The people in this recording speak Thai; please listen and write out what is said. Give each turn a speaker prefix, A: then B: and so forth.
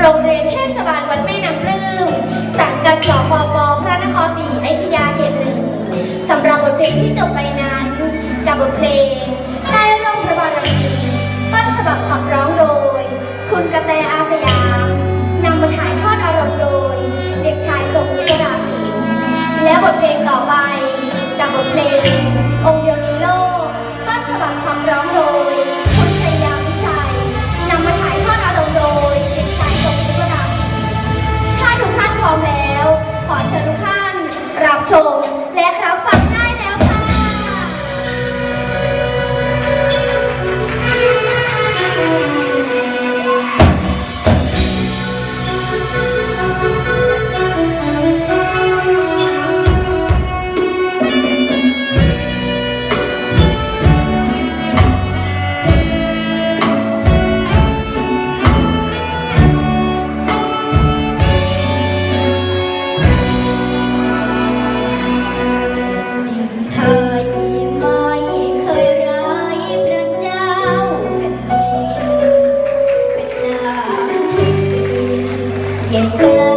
A: โรงเรียนเทศบาลวัดแม่น้ำปลื้มสังกัดสพปพระนครศรีอยุธยาเขตหนึ่งสำหรับบทเพลงที่จบไปนั้น กับบทเพลงใต้ร่งพระบารมีต้นฉบับขับร้องโดย คุณกระแตอ เก็บเลย